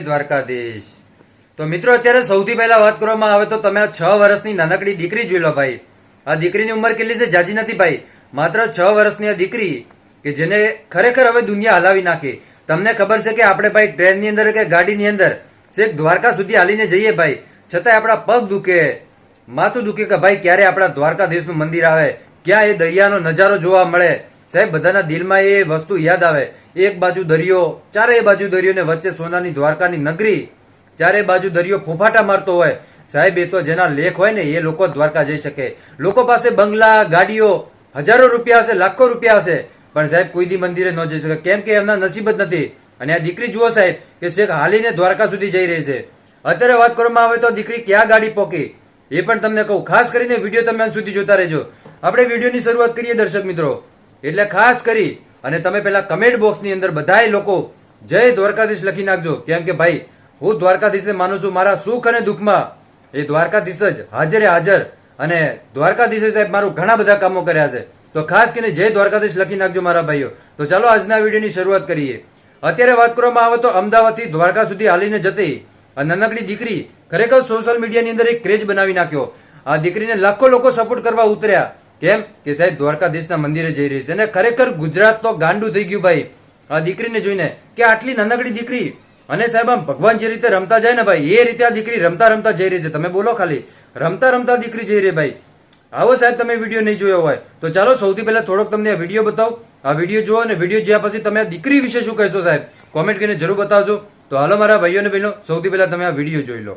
દ્વારકાધીશ. તો મિત્રો, અત્યારે સૌથી પહેલા વાત કરવામાં આવે તો તમે છ વર્ષની નાનકડી દીકરી જોઈ લો ભાઈ. આ દીકરીની ઉંમર કેટલી છે? જાજી નથી ભાઈ. માત્ર છ વર્ષની આ દીકરી કે જેને ખરેખર હવે દુનિયા હલાવી નાખી. તમને ખબર છે કે આપણે ભાઈ ટ્રેનની અંદર કે ગાડીની અંદર છેક દ્વારકા સુધી હાલીને જઈએ ભાઈ. છતાંય આપણા પગ દુખે. માથું દુખે કે ભાઈ ક્યારે આપણા દ્વારકાધીશનું મંદિર આવે? ક્યાં એ દરિયાનો નજારો જોવા મળે? સાહેબ, બધાના દિલમાં એ વસ્તુ યાદ આવે. એક બાજુ દરિયો ચારેય બાજુ દરિયો ને વચ્ચે સોનાની દ્વારકાની નગરી, ચારે બાજુ દરિયો ફોફાટા મારતો હોય. સાહેબ, એ તો જેના લેખ હોય ને, એ લોકો દ્વારકા જઈ શકે. લોકો પાસે બંગલા, ગાડીઓ, હજારો રૂપિયા હશે, લાખો રૂપિયા હશે. પણ સાહેબ, કોઈ દી મંદિરે ન જઈ શકે. કેમ કે એમના નસીબ જ નથી. અને આ દીકરી જુઓ સાહેબ, કે શેખ હાલીને દ્વારકા સુધી જઈ રહી છે. અત્યારે વાત કરવામાં આવે તો દીકરી ક્યાં ગાડી પોકી? એ પણ તમને કહું. ખાસ કરીને વીડિયો તમે સુધી જોતા રહેજો. આપણે વિડીયોની શરૂઆત કરીએ દર્શક મિત્રો. એટલે ખાસ કરી અને તમે પેલા કમેન્ટ બોક્સની અંદર બધાય લોકો જય દ્વારકાધીશ લખી નાખજો. કેમ કે ભાઈ, હું દ્વારકાધીશને માનું છું મારા સુખ અને દુઃખમાં. એ દ્વારકાધીશ જ હાજરે હાજર અને દ્વારકાધીશે સાહેબ મારું ઘણા બધા કામો કર્યા છે. તો ખાસ કરીને જય દ્વારકાધીશ લખી નાખજો મારા ભાઈઓ. તો ચાલો આજના વિડીયોની શરૂઆત કરીએ. અત્યારે વાત કરવામાં આવે તો અમદાવાદથી દ્વારકા સુધી હાલીને જતી આ નાનકડી દીકરી ખરેખર સોશિયલ મીડિયાની અંદર એક ક્રેજ બનાવી નાખ્યો. આ દીકરીને લાખો લોકો સપોર્ટ કરવા ઉતર્યા. કેમ? કે સાહેબ, દ્વારકાધીશના મંદિરે જઈ રહી છે અને ખરેખર ગુજરાત તો ગાંડું થઈ ગયું ભાઈ. આ દીકરીને જોઈને કે આટલી નાનકડી દીકરી. અને સાહેબ, આમ ભગવાન જે રીતે રમતા જાય ને ભાઈ, એ રીતે આ દીકરી રમતા રમતા જઈ રહી છે. તમે બોલો ખાલી. રમતા રમતા દીકરી જઈ રહી ભાઈ. આવો સાહેબ, તમે વીડિયો નહીં જોયો હોય, તો ચાલો સૌથી પહેલા થોડોક તમને આ વીડિયો બતાવો. આ વીડિયો જુઓ અને વીડિયો જોયા પછી તમે આ દીકરી વિશે શું કહેશો સાહેબ કોમેન્ટ કરીને જરૂર બતાવજો. તો હાલો મારા ભાઈઓ અને બહેનો, સૌથી પહેલા તમે આ વીડિયો જોઈ લો.